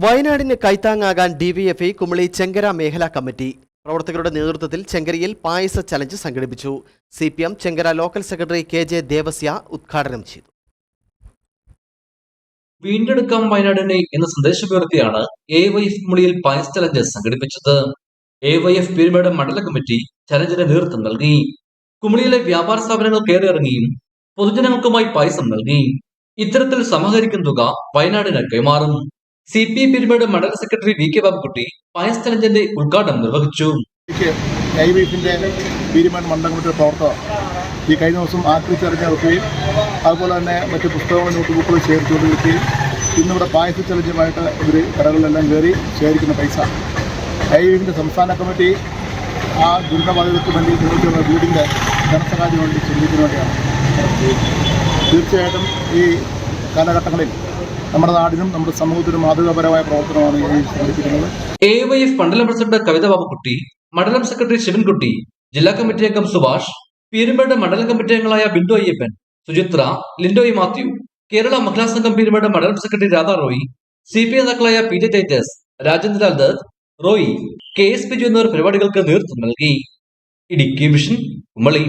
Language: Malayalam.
വയനാടിന് കൈത്താങ്ങാകാൻ ഡിവിഎഫ്ഐ കുമളി ചെങ്കര മേഖലാ കമ്മിറ്റി. പ്രവർത്തകരുടെ നേതൃത്വത്തിൽ ചെങ്കരയിൽ പായസ ചലഞ്ച് സംഘടിപ്പിച്ചു. C P M Chenkara local secretary K J Devasya ഉദ്ഘാടനം ചെയ്തു. വീണ്ടെടുക്കാം വയനാടിനെ എന്ന സന്ദേശമുയർത്തിയാണ് എ വൈ എഫ് കുമളിയിൽ പായസ ചലഞ്ച് സംഘടിപ്പിച്ചത്. A Y F Peermade Mandala committee ചലഞ്ചിന് നേതൃത്വം നൽകി. കുമളിയിലെ വ്യാപാര സ്ഥാപനങ്ങൾ കയറിയിറങ്ങിയും പൊതുജനങ്ങൾക്കുമായി പായസം നൽകി. ഇത്തരത്തിൽ സമാഹരിക്കുന്ന തുക വയനാടിന് കൈമാറും. സി പി പെരുമാട് മണ്ഡല secretary V K Babukkutty payasa ചലഞ്ചിന്റെ ഉദ്ഘാടനം നിർവഹിച്ചു. പീരുമേട് മണ്ഡലം കമ്മിറ്റിയുടെ പ്രവർത്തകർ ഈ കഴിഞ്ഞ ദിവസം ആക്രിച്ചറിഞ്ഞ് തെരഞ്ഞെടുക്കുകയും അതുപോലെ തന്നെ മറ്റ് പുസ്തകങ്ങൾ നോട്ട് ബുക്കുകൾ ശേഖരിച്ചുകൊണ്ടിരിക്കുകയും ഇന്നിവിടെ പായസ ചലഞ്ചുമായിട്ട് ഇവർ കടകളിലെല്ലാം കയറി ശേഖരിക്കുന്ന പൈസ. ഐ ഐ.വി.എഫിന്റെ സംസ്ഥാന കമ്മിറ്റി ആ ദുരിതബാധിതർക്ക് വേണ്ടി നിർമ്മിച്ചിരുന്ന വീടിന്റെ ധനസഹായത്തിന് വേണ്ടി ചെലവിന് വേണ്ടിയാണ് തീർച്ചയായിട്ടും ഈ കാലഘട്ടങ്ങളിൽ നമ്മുടെ നാടിനും നമ്മുടെ സമൂഹത്തിനും മാതൃകാപരമായ പ്രവർത്തനമാണ് എ വൈ എഫ് മണ്ഡലം പ്രസിഡന്റ് കവിത ബാബുക്കുട്ടി മണ്ഡലം സെക്രട്ടറി ശിവൻകുട്ടി ജില്ലാ കമ്മിറ്റി അംഗം സുഭാഷ് പീരുമേട് മണ്ഡലം കമ്മിറ്റി അംഗങ്ങളായ ബിന്ദു അയ്യപ്പൻ സുചിത്ര ലിൻഡോയ് മാത്യു കേരള മഹിളാ സംഘം പീരുമേട് മണ്ഡലം secretary Radha Roy C P നേതാക്കളായ P J Titus Rajendralal Dutt Roy K S Biju എന്നിവർ പരിപാടികൾക്ക് നേതൃത്വം നൽകി. ഇടുക്കി വിഷൻ കുമളി.